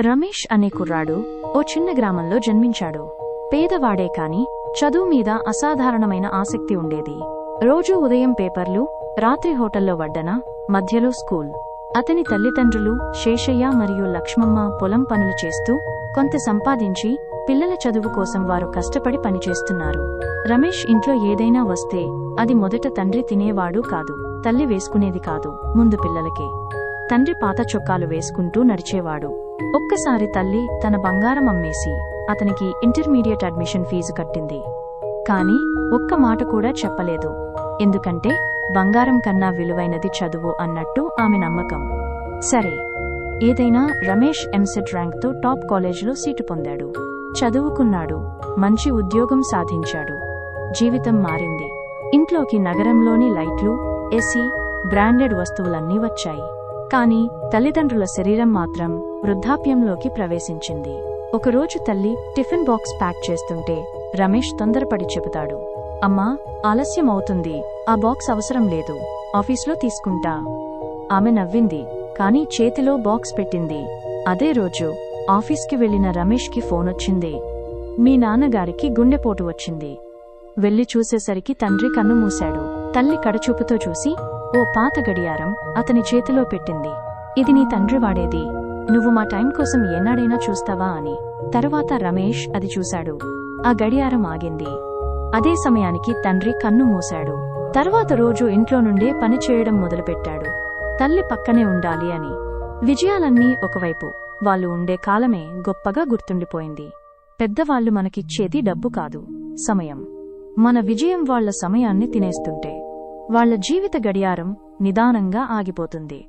రమేష్ అనే కుర్రాడు ఓ చిన్న గ్రామంలో జన్మించాడు. పేదవాడే కాని చదువు మీద అసాధారణమైన ఆసక్తి ఉండేది. రోజూ ఉదయం పేపర్లు రాత్రి హోటల్లో వడ్డన మధ్యలో స్కూల్. అతని తల్లిదండ్రులు శేషయ్య మరియు లక్ష్మమ్మ పొలం పనులు చేస్తూ కొంత సంపాదించి పిల్లల చదువు కోసం వారు కష్టపడి పనిచేస్తున్నారు. రమేష్ ఇంట్లో ఏదైనా వస్తే అది మొదట తండ్రి తినేవాడు కాదు తల్లి వేసుకునేది కాదు ముందు పిల్లలకే. తండ్రి పాత చొక్కాలు వేసుకుంటూ నడిచేవాడు. ఒక్కసారి తల్లి తన బంగారం అమ్మేసి అతనికి ఇంటర్మీడియట్ అడ్మిషన్ ఫీజు కట్టింది. కాని ఒక్క మాట కూడా చెప్పలేదు. ఎందుకంటే బంగారం కన్నా విలువైనది చదువు అన్నట్టు ఆమె నమ్మకం. సరే. ఏదైనా రమేష్ ఎంసెట్ ర్యాంక్తో టాప్ కాలేజీలో సీటు పొందాడు. చదువుకున్నాడు. మంచి ఉద్యోగం సాధించాడు. జీవితం మారింది. ఇంట్లోకి నగరంలోని లైట్లు ఎసి బ్రాండెడ్ వస్తువులన్నీ వచ్చాయి. కాని తల్లిదండ్రుల శరీరం మాత్రం వృద్ధాప్యంలోకి ప్రవేశించింది. ఒకరోజు తల్లి టిఫిన్ బాక్స్ ప్యాక్ చేస్తుంటే రమేష్ తొందరపడి చెబుతాడు అమ్మా ఆలస్యం అవుతుంది. ఆ బాక్స్ అవసరం లేదు. ఆఫీస్లో తీసుకుంటా. ఆమె నవ్వింది కాని చేతిలో బాక్స్ పెట్టింది. అదే రోజు ఆఫీస్కి వెళ్ళిన రమేష్కి ఫోనొచ్చింది మీ నాన్నగారికి గుండెపోటు వచ్చింది. వెళ్ళి చూసేసరికి తండ్రి కన్ను మూశాడు. తల్లి కడచూపుతో చూసి ఓ పాత గడియారం అతని చేతిలో పెట్టింది. ఇది నీ తండ్రి వాడేది. నువ్వు మా టైం కోసం ఏనాడైనా చూస్తావా అని. తరువాత రమేష్ అది చూశాడు. ఆ గడియారం ఆగింది. అదే సమయానికి తండ్రి కన్ను మూశాడు. తర్వాత రోజు ఇంట్లో నుండే పని చేయడం మొదలుపెట్టాడు. తల్లి పక్కనే ఉండాలి అని. విజయాలన్నీ ఒకవైపు. వాళ్ళు ఉండే కాలమే గొప్పగా గుర్తుండిపోయింది. పెద్దవాళ్ళు మనకిచ్చేది డబ్బు కాదు. సమయం. మన విజయం వాళ్ళ సమయాన్ని తినేస్తుంటే. వాళ్ళ జీవిత గడియారం నిదానంగా ఆగిపోతుంది.